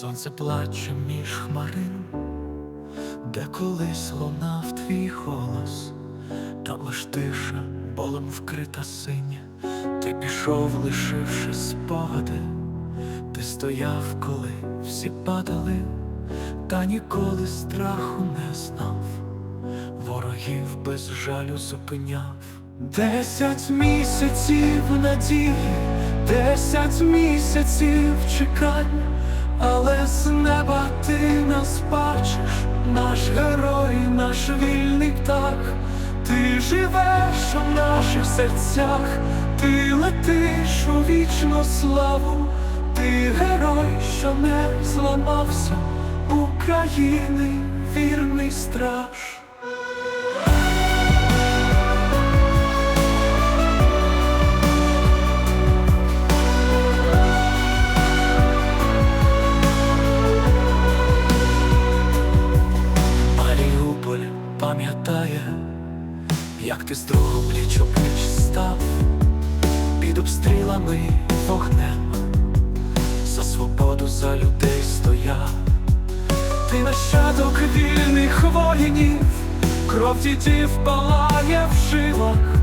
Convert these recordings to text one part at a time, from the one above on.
Сонце плаче між хмарин, де колись лунав твій голос, там лиш тиша, болем вкрита синя, ти пішов, лишивши спогади, ти стояв, коли всі падали, та ніколи страху не знав, ворогів без жалю зупиняв. Десять місяців надії, десять місяців чекання, але з неба ти нас бачиш, наш герой, наш вільний птах, ти живеш у наших серцях, ти летиш у вічну славу, ти герой, що не зламався, України вірний страж. Пам'ятає, як ти з другом пліч пліч став під обстрілами вогнем, за свободу за людей стояв. Ти нащадок вільних воїнів, кров дідів палає в жилах,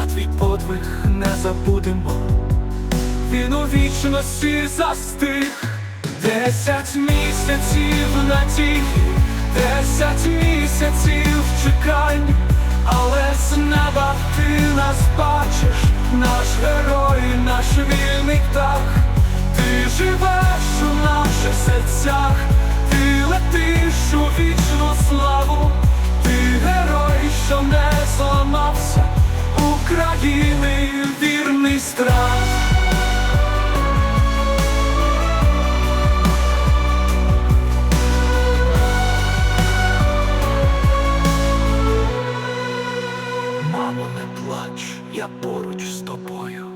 а твій подвиг не забудемо. Він у вічності застиг, десять місяців надії, десять місяців чекань, але з неба ти нас бачиш, наш герой, наш вільний птах, ти живеш у наших серцях, ти летиш у вічну славу, ти герой, що не зламався, України вірний страх. Мамо, не плач, я поруч з тобою.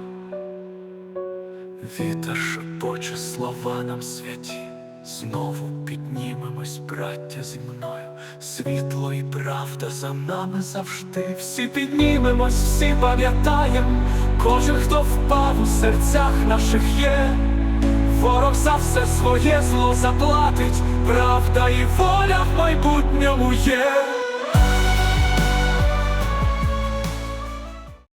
Вітер шепоче слова нам святі, знову піднімемось, браття зі мною. Світло і правда за нами завжди. Всі піднімемось, всі пам'ятаєм, кожен, хто впав у серцях наших є. Ворог за все своє зло заплатить, правда і воля в майбутньому є.